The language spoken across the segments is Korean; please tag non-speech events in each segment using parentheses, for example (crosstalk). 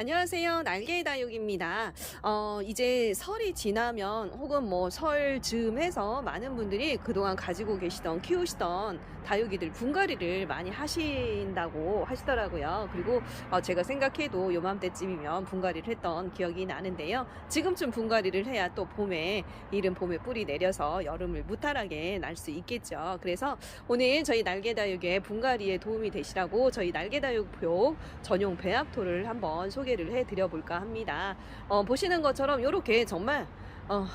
안녕하세요. 날개의 다육입니다. 어, 이제 설이 지나면 혹은 뭐 설 즈음해서 많은 분들이 그동안 가지고 계시던 키우시던 다육이들 분갈이를 많이 하신다고 하시더라고요. 그리고 어, 제가 생각해도 요맘때쯤이면 분갈이를 했던 기억이 나는데요. 지금쯤 분갈이를 해야 또 봄에 이른 봄에 뿌리 내려서 여름을 무탈하게 날 수 있겠죠. 그래서 오늘 저희 날개 다육의 분갈이에 도움이 되시라고 저희 날개 다육표 전용 배합토를 한번 소개 를 해드려 볼까 합니다. 어, 보시는 것처럼 이렇게 정말 어,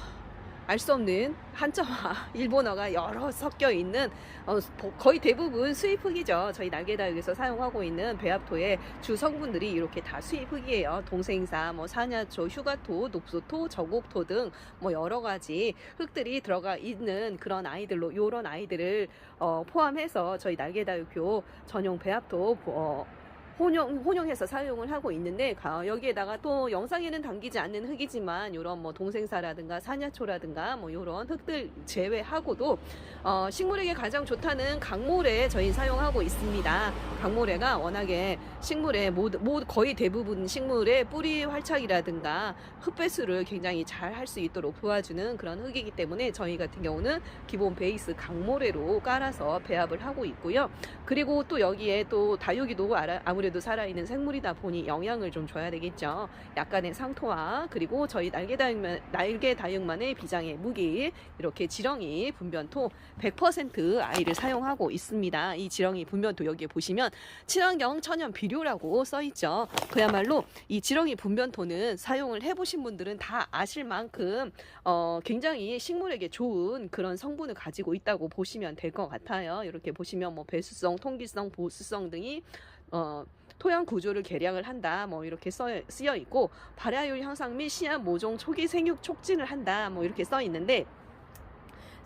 알 수 없는 한자와 (laughs) 일본어가 여러 섞여 있는 어, 보- 거의 대부분 수입 흙이죠. 저희 날개다육에서 사용하고 있는 배합토의 주 성분들이 이렇게 다 수입 흙이에요. 동생사, 뭐 사냐초, 휴가토, 녹소토, 저곡토 등 뭐 여러 가지 흙들이 들어가 있는 그런 아이들로 이런 아이들을 어, 포함해서 저희 날개다육교 전용 배합토 어, 혼용, 혼용해서 사용을 하고 있는데 가- 여기에다가 또 영상에는 담기지 않는 흙이지만 이런 뭐 동생사라든가 사냐초라든가 뭐 이런 흙들 제외하고도 어, 식물에게 가장 좋다는 강모래 저희 사용하고 있습니다. 강모래가 워낙에 식물의 모두, 모두 거의 대부분 식물의 뿌리 활착이라든가 흙배수를 굉장히 잘 할 수 있도록 도와주는 그런 흙이기 때문에 저희 같은 경우는 기본 베이스 강모래로 깔아서 배합을 하고 있고요. 그리고 또 여기에 또 다육이도 알아- 아무래도 살아있는 생물이다 보니 영양을 좀 줘야 되겠죠. 약간의 상토와 그리고 저희 날개 다육만 날개 다육만의 비장의 무기 이렇게 지렁이 분변토 100% 아이를 사용하고 있습니다. 이 지렁이 분변토 여기에 보시면 친환경 천연 비료라고 써 있죠. 그야말로 이 지렁이 분변토는 사용을 해보신 분들은 다 아실 만큼 어, 굉장히 식물에게 좋은 그런 성분을 가지고 있다고 보시면 될 것 같아요. 이렇게 보시면 뭐 배수성, 통기성, 보수성 등이 어, 토양 구조를 개량을 한다. 뭐 이렇게 써, 쓰여 있고 발화율 향상 및 씨앗 모종 초기 생육 촉진을 한다. 뭐 이렇게 써 있는데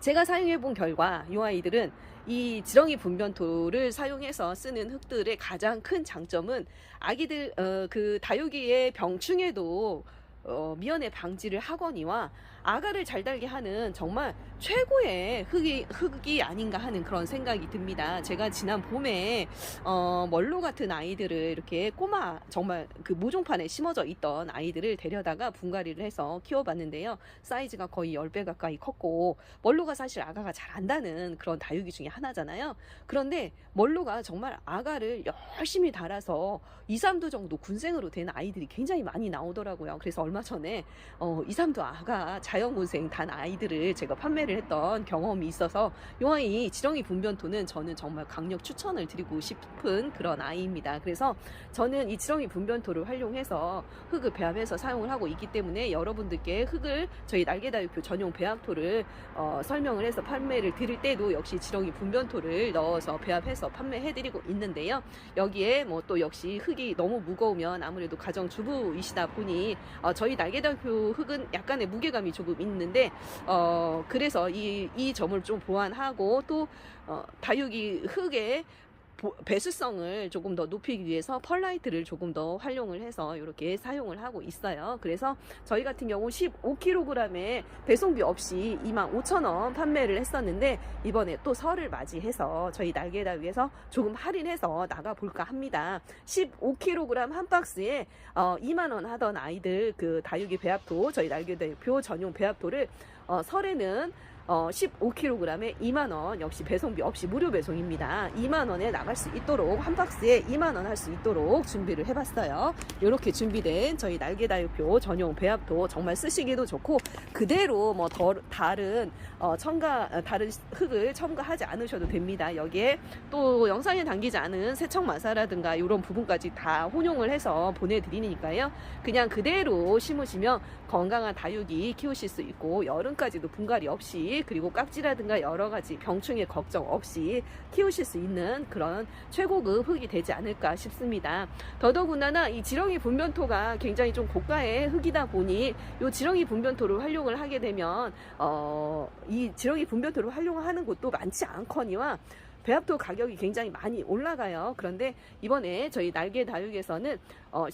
제가 사용해 본 결과 이 아이들은 이 지렁이 분변토를 사용해서 쓰는 흙들의 가장 큰 장점은 아기들 어, 그 다육이의 병충해도 어, 미연에 방지를 하거니와 아가를 잘 달게 하는 정말 최고의 흙이, 흙이 아닌가 하는 그런 생각이 듭니다. 제가 지난 봄에 어, 멀로 같은 아이들을 이렇게 꼬마 정말 그 모종판에 심어져 있던 아이들을 데려다가 분갈이를 해서 키워봤는데요. 사이즈가 거의 10배 가까이 컸고 멀로가 사실 아가가 잘 안다는 그런 다육이 중에 하나잖아요. 그런데 멀로가 정말 아가를 열심히 달아서 2, 3두 정도 군생으로 된 아이들이 굉장히 많이 나오더라고요. 그래서 얼마 전에 어, 2, 3두 아가 자연군생 단 아이들을 제가 판매를 했던 경험이 있어서 이 아이 지렁이 분변토는 저는 정말 강력 추천을 드리고 싶은 그런 아이입니다. 그래서 저는 이 지렁이 분변토를 활용해서 흙을 배합해서 사용을 하고 있기 때문에 여러분들께 흙을 저희 날개다육표 전용 배합토를 어, 설명을 해서 판매를 드릴 때도 역시 지렁이 분변토를 넣어서 배합해서 판매해드리고 있는데요. 여기에 뭐 또 역시 흙이 너무 무거우면 아무래도 가정주부이시다 보니 어, 저희 날개다육표 흙은 약간의 무게감이 조금 있는데 어, 그래서 이, 이 점을 좀 보완하고 또 어, 다육이 흙에 보- 배수성을 조금 더 높이기 위해서 펄라이트를 조금 더 활용을 해서 이렇게 사용을 하고 있어요. 그래서 저희 같은 경우 15kg에 배송비 없이 25,000원 판매를 했었는데 이번에 또 설을 맞이해서 저희 날개다육에서 조금 할인해서 나가 볼까 합니다. 15kg 한 박스에 어, 2만 원 하던 아이들 그 다육이 배합토 저희 날개다육표 전용 배합토를 어, 설에는 어, 15kg에 2만 원 역시 배송비 없이 무료 배송입니다. 2만 원에 나갈 수 있도록 한 박스에 2만 원 할 수 있도록 준비를 해봤어요. 이렇게 준비된 저희 날개다육표 전용 배합도 정말 쓰시기도 좋고 그대로 뭐 더, 다른 어, 첨가 어, 다른 흙을 첨가하지 않으셔도 됩니다. 여기에 또 영상에 담기지 않은 세척 마사라든가 이런 부분까지 다 혼용을 해서 보내드리니까요. 그냥 그대로 심으시면 건강한 다육이 키우실 수 있고 여름까지도 분갈이 없이 그리고 깍지라든가 여러 가지 병충해 걱정 없이 키우실 수 있는 그런 최고급 흙이 되지 않을까 싶습니다. 더더군다나 이 지렁이 분변토가 굉장히 좀 고가의 흙이다 보니 이 지렁이 분변토를 활용을 하게 되면 어, 이 지렁이 분변토를 활용하는 곳도 많지 않거니와 배합토 가격이 굉장히 많이 올라가요. 그런데 이번에 저희 날개 다육에서는 어,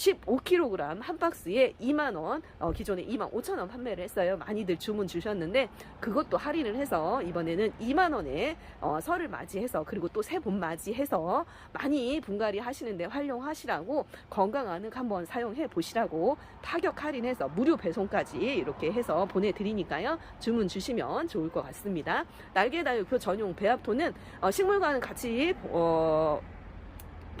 15kg 한 박스에 2만 원, 어, 기존에 2만 5천 원 판매를 했어요. 많이들 주문 주셨는데 그것도 할인을 해서 이번에는 2만 원에 어, 설을 맞이해서 그리고 또 새 봄 맞이해서 많이 분갈이 하시는데 활용하시라고 건강한 흙 한번 사용해 보시라고 파격 할인해서 무료 배송까지 이렇게 해서 보내드리니까요. 주문 주시면 좋을 것 같습니다. 날개다육표 전용 배합토는 어, 식물과는 같이 어,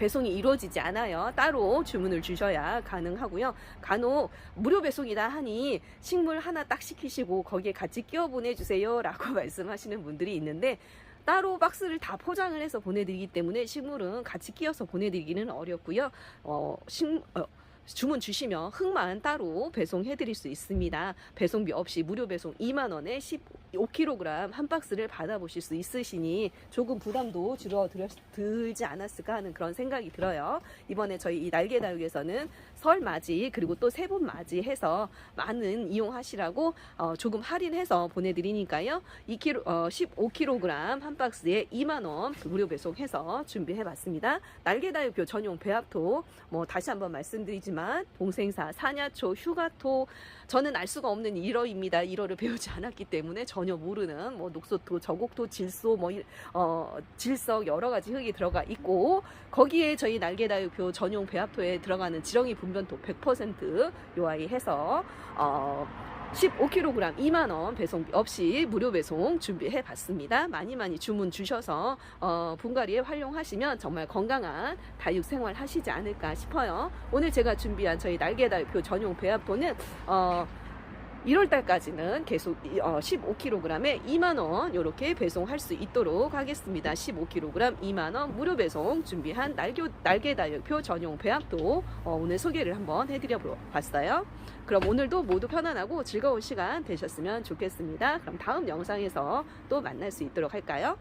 배송이 이루어지지 않아요. 따로 주문을 주셔야 가능하고요. 간혹 무료 배송이다 하니 식물 하나 딱 시키시고 거기에 같이 끼워 보내주세요 라고 (laughs) 말씀하시는 분들이 있는데 따로 박스를 다 포장을 해서 보내드리기 때문에 식물은 같이 끼워서 보내드리기는 어렵고요. 어, 식, 어, 주문 주시면 흙만 따로 배송해 드릴 수 있습니다. 배송비 없이 무료 배송 2만 원에 15kg 한 박스를 받아보실 수 있으시니 조금 부담도 줄어들지 않았을까 하는 그런 생각이 들어요. 이번에 저희 이 날개 다육에서는 설 맞이 그리고 또세번 맞이 해서 많은 이용하시라고 어, 조금 할인해서 보내드리니까요. 2kg, 어, 15kg 한 박스에 2만 원 무료 배송해서 준비해봤습니다. 날개 다육교 전용 배합토 뭐 다시 한번 말씀드리지만 동생사, 사냐초, 휴가토 저는 알 수가 없는 1어입니다. 1어를 배우지 않았기 때문에 전혀 모르는 뭐 녹소토, 저곡토, 질소, 뭐 이- 어, 질석 여러 가지 흙이 들어가 있고 거기에 저희 날개다육표 전용 배합토에 들어가는 지렁이 분변토 100% 요 아이 해서 어, 15kg 2만 원 배송비 없이 무료 배송 준비해 봤습니다. 많이 많이 주문 주셔서 어, 분갈이에 활용하시면 정말 건강한 다육 생활 하시지 않을까 싶어요. 오늘 제가 준비한 저희 날개다육표 전용 배합토는 어, 1월 달까지는 계속 이- 어, 15kg에 2만 원 이렇게 배송할 수 있도록 하겠습니다. 15kg 2만 원 무료 배송 준비한 날개 날개 다육표 전용 배합도 어, 오늘 소개를 한번 해드려 봤어요. 그럼 오늘도 모두 편안하고 즐거운 시간 되셨으면 좋겠습니다. 그럼 다음 영상에서 또 만날 수 있도록 할까요?